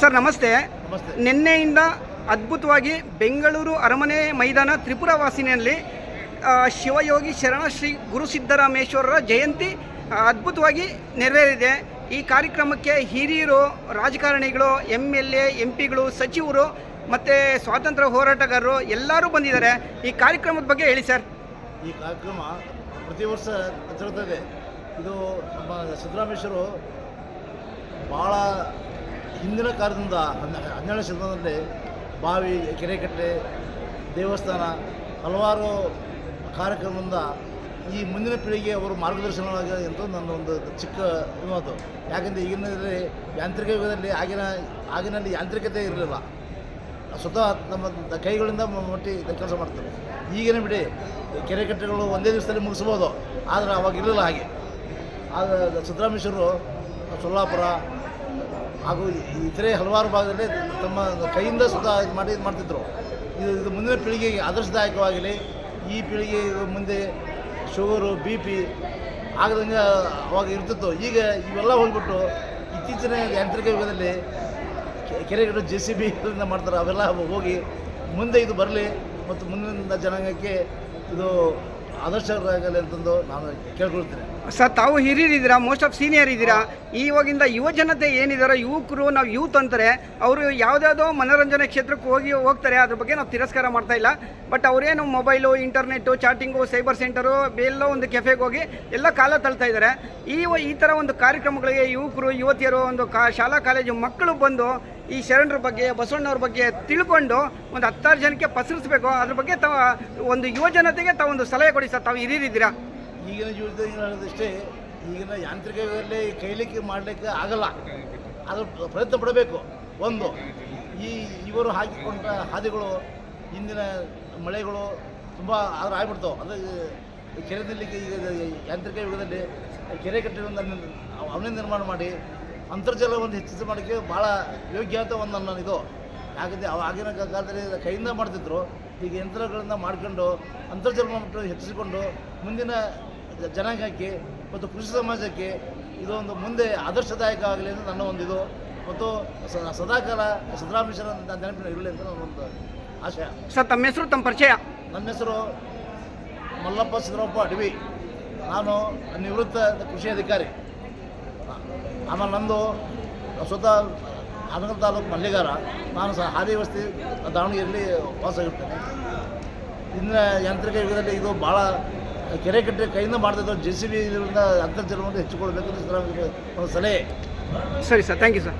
Sir ನಮಸ್ತೆ. ನಿನ್ನೆಯಿಂದ ಅದ್ಭುತವಾಗಿ ಬೆಂಗಳೂರು ಅರಮನೆ ಮೈದಾನ ತ್ರಿಪುರ ವಾಸಿನಲ್ಲಿ ಶಿವಯೋಗಿ ಶರಣ ಶ್ರೀ ಗುರು ಸಿದ್ದರಾಮೇಶ್ವರರ ಜಯಂತಿ ಅದ್ಭುತವಾಗಿ ನೆರವೇರಿದೆ. ಈ ಕಾರ್ಯಕ್ರಮಕ್ಕೆ ಹಿರಿಯರು ರಾಜಕಾರಣಿಗಳು ಎಂ ಎಲ್ ಎ ಎಂ ಪಿಗಳು ಸಚಿವರು ಮತ್ತು ಸ್ವಾತಂತ್ರ್ಯ ಹೋರಾಟಗಾರರು ಎಲ್ಲರೂ ಬಂದಿದ್ದಾರೆ. ಈ ಕಾರ್ಯಕ್ರಮದ ಬಗ್ಗೆ ಹೇಳಿ ಸರ್. ಈ ಕಾರ್ಯಕ್ರಮ ಪ್ರತಿ ವರ್ಷ ಜರುಗುತ್ತದೆ ಇದು. ನಮ್ಮ ಸಿದ್ದರಾಮೇಶ್ವರು ಭಾಳ ಹಿಂದಿನ ಕಾಲದಿಂದ ಹನ್ನೆರಡು ಶತಮಾನದಲ್ಲಿ ಬಾವಿ, ಕೆರೆಕಟ್ಟೆ, ದೇವಸ್ಥಾನ ಹಲವಾರು ಕಾರ್ಯಕ್ರಮದಿಂದ ಈ ಮುಂದಿನ ಪೀಳಿಗೆ ಅವರು ಮಾರ್ಗದರ್ಶನವಾಗಿ ಅಂತ ನನ್ನ ಒಂದು ಚಿಕ್ಕ ಮಾತು ಯಾಕೆಂದರೆ ಈಗಿನಲ್ಲಿ ಯಾಂತ್ರಿಕ ಯುಗದಲ್ಲಿ ಆಗಿನ, ಆಗಿನಲ್ಲಿ ಯಾಂತ್ರಿಕತೆ ಇರಲಿಲ್ಲ. ಸ್ವತಃ ನಮ್ಮ ಕೈಗಳಿಂದ ಮುಟ್ಟಿ ಕೆಲಸ ಮಾಡ್ತಾರೆ. ಈಗಿನ ಬಿಡಿ ಕೆರೆ ಕಟ್ಟೆಗಳು ಒಂದೇ ದಿವಸದಲ್ಲಿ ಮುಗಿಸ್ಬೋದು. ಆದರೆ ಅವಾಗಿರಲಿಲ್ಲ ಹಾಗೆ. ಆದರೆ ಸಿದ್ದರಾಮೇಶ್ವರರು, ಸೊಲ್ಲಾಪುರ ಹಾಗೂ ಇತರೆ ಹಲವಾರು ಭಾಗದಲ್ಲಿ ತಮ್ಮ ಕೈಯಿಂದ ಸ್ವತಃ ಇದು ಮಾಡಿ ಇದು ಮಾಡ್ತಿದ್ರು. ಇದು ಇದು ಮುಂದಿನ ಪೀಳಿಗೆಗೆ ಆದರ್ಶದಾಯಕವಾಗಲಿ ಈ ಪೀಳಿಗೆ ಮುಂದೆ ಶುಗರು ಬಿ ಪಿ ಆಗದಂಗೆ ಅವಾಗ ಇರ್ತಿತ್ತು. ಈಗ ಇವೆಲ್ಲ ಹೋಗ್ಬಿಟ್ಟು ಇತ್ತೀಚಿನ ಯಾಂತ್ರಿಕ ಯುಗದಲ್ಲಿ ಕೆರೆಗಳು ಜೆ ಸಿ ಬಿಗಳಿಂದ ಮಾಡ್ತಾರೆ. ಅವೆಲ್ಲ ಹೋಗಿ ಮುಂದೆ ಇದು ಬರಲಿ ಮತ್ತು ಮುಂದಿನ ಜನಾಂಗಕ್ಕೆ ಇದು ಅಂತಂದು ನಾನು ಕೇಳ್ಕೊಳ್ತೀನಿ. ಸರ್ ತಾವು ಹಿರಿಯರಿದ್ದೀರಾ ಮೋಸ್ಟ್ ಆಫ್ ಸೀನಿಯರ್ ಇದ್ದೀರಾ? ಇವಾಗಿಂದ ಯುವ ಜನತೆ ಏನಿದಾರೋ ಯುವಕರು ನಾವು ಯೂತ್ ಅಂತಾರೆ ಅವರು ಯಾವುದ್ಯಾವುದೋ ಮನೋರಂಜನೆ ಕ್ಷೇತ್ರಕ್ಕೆ ಹೋಗಿ ಹೋಗ್ತಾರೆ ಅದ್ರ ಬಗ್ಗೆ ನಾವು ತಿರಸ್ಕಾರ ಮಾಡ್ತಾ ಇಲ್ಲ. ಬಟ್ ಅವರೇನು mobile internet chatting cyber centre ಎಲ್ಲೋ ಒಂದು ಕೆಫೆಗೆ ಹೋಗಿ ಎಲ್ಲ ಕಾಲ ತಳ್ತಾ ಇದ್ದಾರೆ. ಈ ಈ ಥರ ಒಂದು ಕಾರ್ಯಕ್ರಮಗಳಿಗೆ ಯುವಕರು ಯುವತಿಯರು ಒಂದು ಕಾ ಶಾಲಾ ಕಾಲೇಜು ಮಕ್ಕಳು ಬಂದು ಈ ಶರಣರ ಬಗ್ಗೆ, ಬಸವಣ್ಣವ್ರ ಬಗ್ಗೆ ತಿಳ್ಕೊಂಡು ಒಂದು ಹತ್ತಾರು ಜನಕ್ಕೆ ಪಸರಿಸ್ಬೇಕು. ಅದ್ರ ಬಗ್ಗೆ ತಾವು, ಒಂದು ಯುವ ಜನತೆಗೆ ತಾವು ಒಂದು ಸಲಹೆ ಕೊಡಿ ಸರ್, ತಾವು ಹಿರಿಯರಿದ್ದೀರಾ? ಈಗಿನ ಯುವಜನ ಹೇಳೋದಷ್ಟೇ ಈಗಿನ ಯಾಂತ್ರಿಕ ಕೈಲಿಕ್ಕೆ ಮಾಡಲಿಕ್ಕೆ ಆಗಲ್ಲ. ಅದು ಪ್ರಯತ್ನ ಪಡಬೇಕು. ಒಂದು, ಈ ಇವರು ಹಾಕಿಕೊಂಡ ಹಾದಿಗಳು ಇಂದಿನ ಮಳೆಗಳು ತುಂಬ ಆದ್ರೆ ಆಗ್ಬಿಡ್ತಾವೆ. ಅದು, ಕೆರೆ ನಿಲ್ಲಿಕ್ಕೆ ಈಗ ಯಾಂತ್ರಿಕ ಯುಗದಲ್ಲಿ ಕೆರೆ ಕಟ್ಟಿರೋದನ್ನು ಅವನೇ ನಿರ್ಮಾಣ ಮಾಡಿ ಅಂತರ್ಜಲವನ್ನು ಹೆಚ್ಚಿಸಿ ಮಾಡೋಕ್ಕೆ ಭಾಳ ಯೋಗ್ಯ ಅಂತ ಒಂದು ನನ್ನ ಇದು ಯಾಕಂದರೆ ಅವ ಆಗಿನ ಕಾಲದಲ್ಲಿ ಕೈಯಿಂದ ಮಾಡ್ತಿದ್ರು ಈಗ ಯಂತ್ರಗಳನ್ನ ಮಾಡ್ಕೊಂಡು ಅಂತರ್ಜಲ ಮಟ್ಟ ಹೆಚ್ಚಿಸಿಕೊಂಡು ಮುಂದಿನ ಜನಾಂಗಕ್ಕೆ ಮತ್ತು ಕೃಷಿ ಸಮಾಜಕ್ಕೆ ಇದೊಂದು ಮುಂದೆ ಆದರ್ಶದಾಯಕ ಆಗಲಿ ಅಂತ ನನ್ನ ಒಂದು ಇದು ಮತ್ತು ಸದಾಕಾಲ ಸಿದ್ದರಾಮೇಶ್ವರ ನೆನಪಿನ ಇರಲಿ ಅಂತ ನನ್ನ ಒಂದು ಆಶಯ. ಸರ್ ತಮ್ಮ ಹೆಸರು ತಮ್ಮ ಪರಿಚಯ? ನನ್ನ ಹೆಸರು ಮಲ್ಲಪ್ಪ ಸಿದ್ದರಾಮಪ್ಪ ಅಡವಿ. ನಾನು ನಿವೃತ್ತ ಕೃಷಿ ಅಧಿಕಾರಿ. ಆಮೇಲೆ ನಂದು ಸ್ವತಃ ಹಾನಗಲ್ ತಾಲೂಕು ಮಲ್ಲಿಗಾರ. ನಾನು ಸಹ ಹಾದಿ ವಸ್ತಿ ದಾವಣಗೆರೆಯಲ್ಲಿ ವಾಸವಿರ್ತೇನೆ ಇನ್ನು ಯಾಂತ್ರಿಕ ಯುಗದಲ್ಲಿ ಇದು ಭಾಳ ಕೆರೆ ಕಟ್ಟೆ ಕೈಯಿಂದ ಮಾಡ್ತಿದ್ರು ಜೆ ಸಿ ಬಿ ಇದರಿಂದ ಅಂತರ್ಜಲವನ್ನು ಹೆಚ್ಚಿಕೊಳ್ಬೇಕು ಒಂದು ಸಲಹೆ. ಸರಿ ಸರ್ ಥ್ಯಾಂಕ್ ಯು ಸರ್